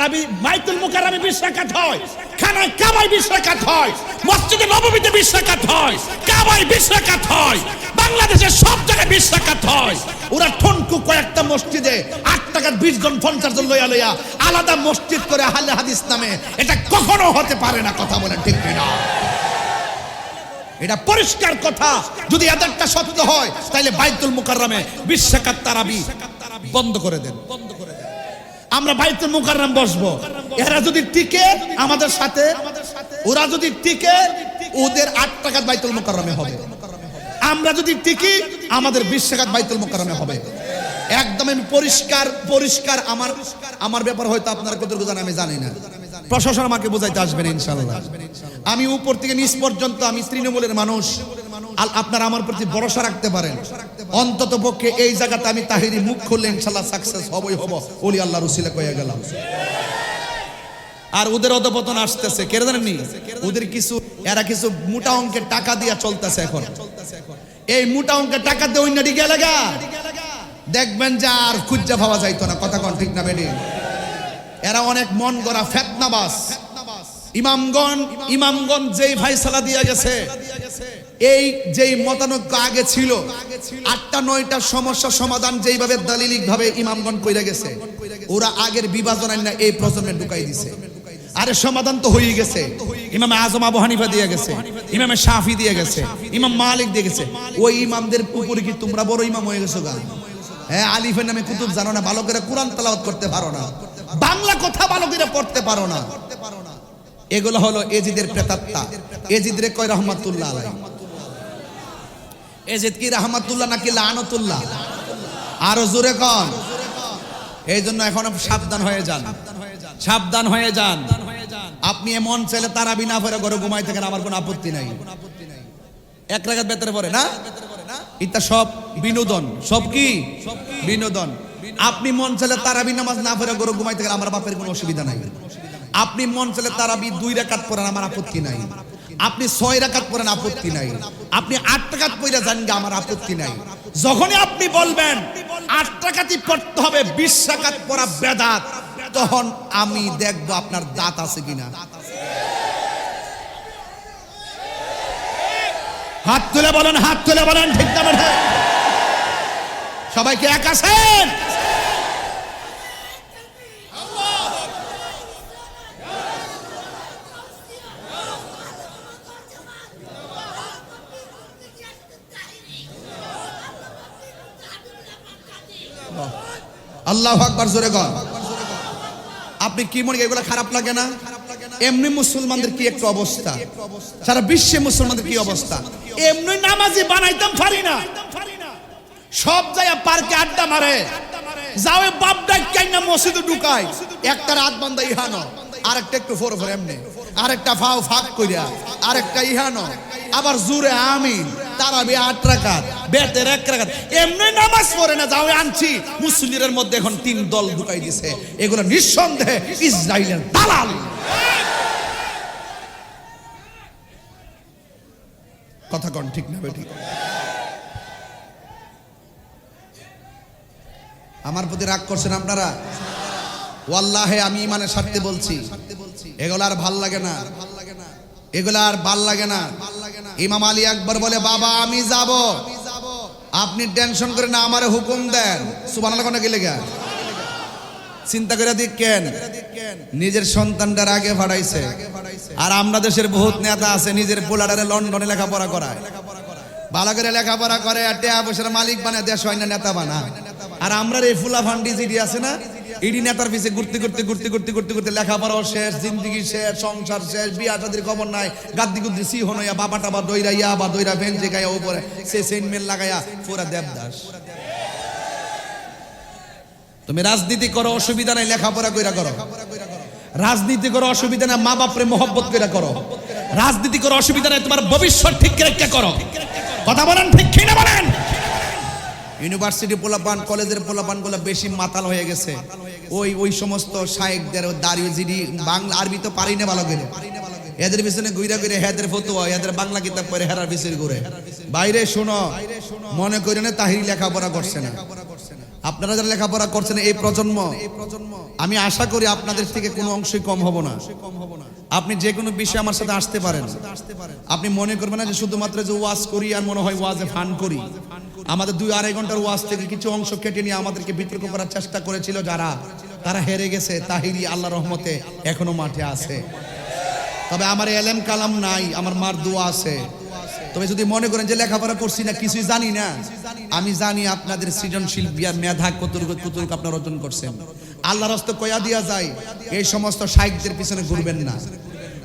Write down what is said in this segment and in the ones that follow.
আরবি বাইতুল মুকাররমে বিশ রাকাত হয় খানা কাবায় বিশ হয়, মসজিদে নববীতে বিশ হয়, কাবায় বিশ হয় বাংলাদেশের সব জায়গায় বিশ হয়। ওরা ঠনকু কয়েকটা মসজিদে আট টাকার বিশ জন, পঞ্চাশ জন লইয়া লইয়া আলাদা মসজিদ করে হালে হাদিস নামে এটা কখনো হতে পারে না কথা বলে ঠিক না এটা পরিষ্কার কথা। যদি এদেরটা সত্য হয় তাহলে বাইতুল মুকাররমে বিশ রাকাত তারাবি বন্ধ করে দেন বন্ধ করে দেন। আমরা বাইতুল মুকাররম বসবো। এরা যদি টিকে আমাদের সাথে, ওরা যদি টিকে, ওদের আট টাকার বাইতুল মুকাররমে হবে। আমরা যদি টিকি, আমাদের বিশ টাকার বাইতুল মুকাররমে হবে। একদম আমি পরিষ্কার পরিষ্কার আমার আমার ব্যাপার হয়তো আপনারা কতটুকু জানেন, আমি জানি না। প্রশাসন আমাকে বোঝাইতে আসবেন ইনশাল্লাহ আমি উপর থেকে নিচ পর্যন্ত আমি তৃণমূলের মানুষ। আপনারা আমার প্রতি ভরসা রাখতে পারেন। অন্তত পক্ষে এই জায়গাতে আমি তাহিরি মুখ খুললে ইনশাল্লাহ সাকসেস হবই, হব। ওলি আল্লাহ রসিলা কয়ে গেলাম। আর ওদের অধপতন আসতেছে। কেন জানেননি ওদের কিছু এরা কিছু মোটা অঙ্কের টাকা দিয়া চলতেছে এখন। এই মোটা অঙ্কের টাকা দিয়ে অন্য দিকে লাগা দেখবেন যে আর খুঁজা পাওয়া যাইতো না। কথা কন ঠিক না বেডি? এরা অনেক মন গড়া ফেতনাবাস। ইমামগণ ইমামগণ যেই ফাইসালা দিয়ে গেছে এই যেই মতানৈক্য আগে ছিল, আটটা, নয়টা সমস্যা সমাধান যেইভাবে দালিলিক ভাবে ইমামগণ কইরা গেছে, ওরা আগের বিভাজন না এই প্রজন্মে ঢুকাই দিছে। আরে সমাধান তো হয়ে গেছে। ইমাম আজম, আবু হানিফা দিয়ে গেছে, ইমামে শাফি দিয়ে গেছে, ইমাম মালিক দিয়ে গেছে। ওই ইমামদের উপরে কি তোমরা বড় ইমাম হয়ে গেছো গা? হ্যাঁ আলিফের নামে কুতুব জানো না, ভালো করে কোরআন তেলাওয়াত করতে পারো না। বাংলা কথা ভালো করে পড়তে পারো না। এগুলো হলো এজিদের প্রেতাত্মা। এজিদরে কয় রহমাতুল্লাহ আলাই এজিদ কি রহমাতুল্লাহ নাকি লানতুল্লাহ? আরও জোরে কন। এই জন্য এখন সাবধান হয়ে যান। সাবধান হয়ে যান। আপনি এমন ছেলে, তারা বিনা ফেরে ঘরে ঘুমাই থাকেন, আমার কোনো আপত্তি নাই। এক রাখাত বেতরে পড়ে না? এটা সব বিনোদন। সব কি? বিনোদন। আপনি মন চাইলে তারাবি নামাজ না পড়ে গরু ঘুমাই গেলে আমার বাপের কোনো অসুবিধা নাই। আপনি মন চাইলে তারাবি দুই রাকাত পড়েন, আমার আপত্তি নাই। আপনি ছয় রাকাত পড়েন, আপত্তি নাই। আপনি আট টাকাত পড়ে যান গে, আমার আপত্তি নাই। যখনই আপনি বলবেন, আট টাকাতি পড়তে হবে, বিশ টাকাত পড়া বেদাত, তখন আমি দেখব আপনার দাঁত আছে কিনা। হাত তুলে বলেন, হাত তুলে বলেন, ঠিক না সবাইকে এক আছেন? আল্লাহ আকবার, জোরে গন আপনি কি মনে এগুলো খারাপ লাগে না? এমনি মুসলমানদের কি একটা অবস্থা? সারা বিশ্বে মুসলমানদের কি অবস্থা? এমনি নামাজি বানাইতাম পারি না। সব জায়গা পার্কে আড্ডা মারে। যাও বাপ ডাক না মসজিদে ঢুকায়। একটা রাত বান্দা ইহানো। আরেকটা একটু ফোর ফোর এমনি। আরেকটা ফাও ফাঁক কইরা। আরেকটা ইহানো। আবার জুরে আমিন। তারাবি আট রাকাত, বেতের এক রাকাত। এমনি নামাজ পড়ে না, যাও আনছি। মুসলিমের মধ্যে এখন তিন দল ঢুকাই দিছে। এগুলো নিঃসন্দেহে ইসরায়েলের দালাল। কথা কন, ঠিক না বেঠিক? আমার প্রতি রাগ করছেন আপনারা? ওয়াল্লাহে আমি ইমানের স্বার্থে বলছি। এগুলো আর ভালো লাগে না। এগুলো আর ভালো লাগে না। ইমাম আলী আকবর বলে, বাবা, আমি যাব। আপনি টেনশন করে না, আমারে হুকুম দেন। সুবহানাল্লাহ কোন গেলে গা। চিন্তা করে দিক কেন নিজের সন্তানটার আগে ফাড়াইছে। আর আমরা দেশের বহুত নেতা আছে, নিজের পোলাডারে লন্ডনে লেখাপড়া করায়। ভালো করে লেখাপড়া করে টেয়া পয়সার মালিক বানায়, দেশ হয় না, নেতা বানা আর আমরা এই ফুলা ফান্ডি জিডি আছে না? ইডি নেতার পিছে ঘুরতে ঘুরতে ঘুরতে ঘুরতে ঘুরতে ঘুরতে লেখাপড়াও শেষ, জিন্দগি শেষ, সংসার শেষ, বিয়া শাদির খবর নাই। গাদ্দি গুদ্দি সি হনইয়া বাবা টাবা দইরা, ইয়া বা দইরা ভেঞ্জে গায়া উপরে, সে সেন মেল লাগায়া, পুরা দেবদাস। তুমি রাজনীতি করো, অসুবিধা নাই, লেখাপড়া কইরা করো। রাজনীতি করো, অসুবিধা নাই মা বাপরে মোহব্বত কইরা করো। রাজনীতি করো, অসুবিধা নাই, তোমার ভবিষ্যৎ ঠিক রেখে করো। কথা বলেন ঠিক কি না বলেন? ইউনিভার্সিটি পোলাপান, কলেজের পোলাপানগুলো বেশি মাতাল হয়ে গেছে। ওই ওই সমস্ত শায়েকদের দাঁড়িয়ে যিনি বাংলা, আরবি তো পারি না ভালো করে। এদের পিছনে ঘুরে ঘুরে হেদের ফতুয়া এদের বাংলা কিতাব পড়ে, হেরার পিছনে ঘুরে। বাইরে শোনো, মনে করে না তাহিরি লেখাপড়া করছে না। আপনারা যারা লেখাপড়া করছেন এই প্রজন্ম, আমি আশা করি আপনাদের থেকে কোনো অংশই কম হব না। আপনি যে কোনো বিষয়ে আমার সাথে আসতে পারেন। আপনি মনে করবেন না যে শুধুমাত্র যে ওয়াজ করি আর মনে হয় ওয়াজে ফান করি। আমাদের দুই আড়াই ঘণ্টার ওয়াজ থেকে কিছু অংশ কেটে নিয়ে আমাদেরকে বিতর্ক করার চেষ্টা করেছিল যারা। তারা হেরে গেছে, তাহিরি আল্লাহ রহমতে এখনও মাঠে আছে। তবে আমার এলেম কালাম নাই, আমার মার দোয়া আছে। তবে যদি মনে করেন যে লেখাপড়া করছি না, কিছুই জানি না। আমি জানি আপনাদের সৃজনশীল বিয়ার মেধা কতটুকু কতটুকু আপনার অর্জন করছেন। আল্লাহর হস্তে কয়া দিয়া যায়, এই সমস্ত সাহিত্যের পিছনে ঘুরবেন না।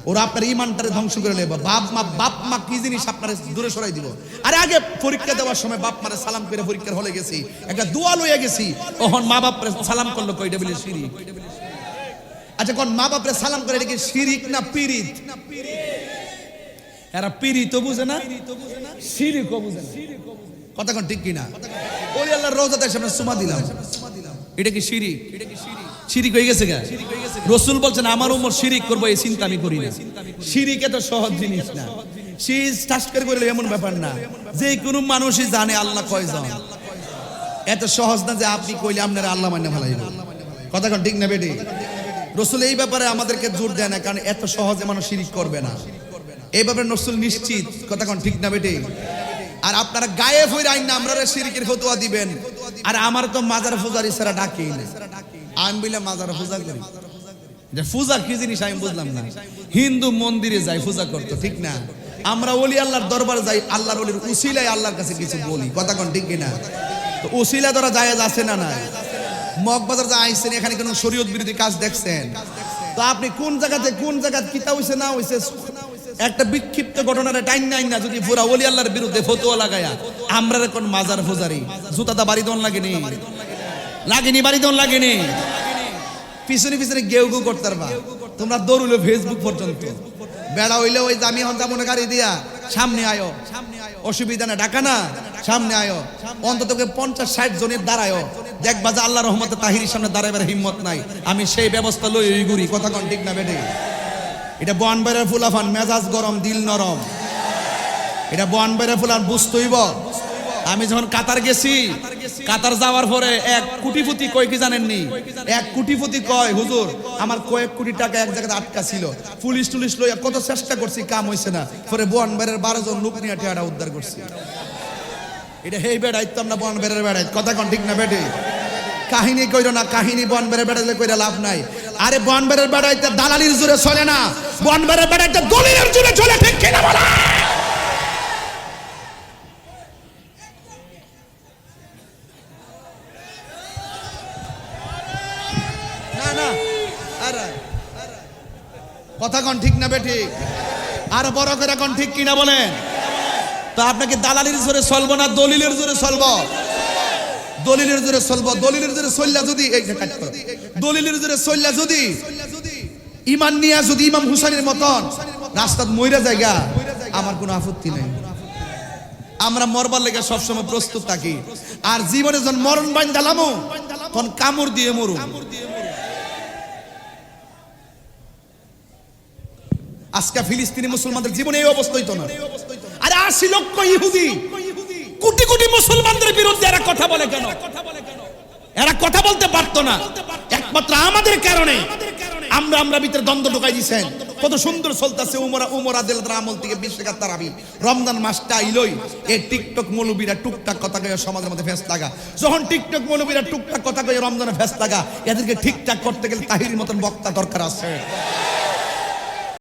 ওরা আপনার ইমানটারে ধ্বংস করে নেব। বাপ মা বাপ মা কি জিনিস আপনার দূরে সরাই দিব আরে আগে পরীক্ষা দেওয়ার সময় বাপ মারে সালাম করে পরীক্ষার হলে গেছি, একটা দোয়া লইয়া গেছি। তখন মা বাপ সালাম করল কইটা বলে শিরিক। আচ্ছা কোন মা বাপরে সালাম করে এটা কি শিরিক না পিরিত এরা পিরিত বুঝে না? শিরিকও বুঝে না। কথা কোন ঠিক কিনা? ওই আল্লাহর রোজাতে সামনে সুমা দিলাম। এটা কি শিরিক শিরিক? হয়ে গেছে রসুল বলছেন, আমার উমর শিরিক এই চিন্তা আমি করি না। শিরিক সহজ জিনিস না। করলে এমন ব্যাপার না। যে কোনো মানুষই জানে আল্লাহ কয়জন। এত সহজ না যে আপনি কইলে আপনার আল্লাহ মানে ভালো কথা কোন ঠিক না বেটি? রসুল এই ব্যাপারে আমাদেরকে জোর দেয় না, কারণ এত সহজে মানুষ শিরিক করবে না। এই ব্যাপারে রসুল নিশ্চিত। কথা ঠিক না বেটি? আর আপনারা গায়ে ফইর আইন না আমরা শিরিকের ফতোয়া দিবেন। আর আমার তো মাজার ফুজারি ছাড়া ডাকেই না। আমি বলে মাজার পূজা করি। যে পূজা কি জিনিস আমি বুঝলাম না। হিন্দু মন্দিরে যাই পূজা করতো, ঠিক না? আমরা ওলি আল্লাহর দরবার যাই, আল্লাহর ওলির উসিলায় আল্লাহর কাছে কিছু বলি। কথা কোন, ঠিক কিনা? তো উসিলা দ্বারা জায়েজ আছে না নাই? মগবাজার যা আইছেন, এখানে কোনো শরীয়ত বিরোধী কাজ দেখছেন? তো আপনি কোন জায়গাতে কোন জায়গাতে কিতা হইছে, না হইছে, একটা বিক্ষিপ্ত ঘটনার টাইম নাই না, যদি পুরা ওলি আল্লাহর বিরুদ্ধে ফতোয়া লাগায়া আমরা কোন মাজার ফুজারি? জুতাটা বাড়ি দন লাগেনি? লাগেনি, বাড়ি দন লাগেনি। পিছনে পিছনে গেউ গেউ করতে পারবা। তোমরা দৌড়ুলো ফেসবুক পর্যন্ত। বেড়া হইলে ওই দামি হন্তা মনে গাড়ি দিয়া। সামনে আয়ো। অসুবিধা না, ডাকা না। সামনে আয়ো। অন্তত পঞ্চাশ, ষাট জনের দাঁড়ায়ো দেখবা যে আল্লাহ রহমতে তাহিরির সামনে দাঁড়াবার হিম্মত নাই। আমি সেই ব্যবস্থা লই ওই গুড়ি। কথা কন ঠিক না বেটে এটা বন বনবাইরের ফুলাফান, মেজাজ গরম, দিল নরম। এটা বন বনবাইরের ফুলান বুঝতেইব আমি যখন কাতার গেছি কাতার যাওয়ার পরে এক কুটিপতি কয় কি জানেননি? এক কুটিপতি কয়, হুজুর, আমার কয়েক কোটি টাকা এক জায়গায় আটকা ছিল। পুলিশ টুলিশ লইয়া কত চেষ্টা করছি, কাম হইছে না। পরে বনবাইরের বারো জন লোক নিয়ে টেয়াটা উদ্ধার করছি। এটা হেই বেড়াই, তো আমরা বনবেড়ের বেড়াই। কথা কন ঠিক না, বেটে? কাহিনী কইরো না, কাহিনী বনবেড়ে বেড়াইলে কইরা লাভ নাই। আরে বনবেড়ের বেড়াইতে দালালির জোরে চলে না। বনবেড়ের বেড়াইতে দলিলের জোরে চলে, ঠিক কিনা বলা না না আরে কথা কন ঠিক না বেটি আর বড় করে কোন ঠিক কিনা বলেন? তো আপনাকে দালালির জোরে চলবো না, দলিলের জোরে চলবো? দলিলের জোরে চলবো, দলিলের জোরে চললা যদি দলিলের জোরে চললা যদি, ইমান নিয়া যদি ইমাম হুসাইনের মতন রাস্তাত মইরা জায়গা আমার কোনো আপত্তি নেই। আমরা মরবার লেগে সবসময় প্রস্তুত থাকি। আর জীবনে যখন মরণ বাইন দালামো তখন কামড় দিয়ে মরু আজকে ফিলিস্তিনি মুসলমানদের জীবনে এই অবস্থা হইতো না। আরে আশি লক্ষ ইহুদি, কোটি কোটি মুসলমানদের বিরুদ্ধে এরা কথা বলে কেন? এরা কথা বলতে পারতো না। একমাত্র আমাদের কারণে আমরা আমরা ভিতরে দ্বন্দ্ব ঢুকাই দিছেন। কত সুন্দর চলতেছে উমরা উমরা দিল আমল থেকে বিশ তারাবি। রমজান মাসটা আইলই। এই টিকটক মৌলবীরা টুকটাক কথা কয়ে সমাজের মধ্যে ফেস লাগা। যখন টিকটক মৌলবীরা টুকটাক কথা কয়ে রমজানে ফেস লাগা, এদেরকে ঠিকঠাক করতে গেলে তাহির মতন বক্তা দরকার আছে।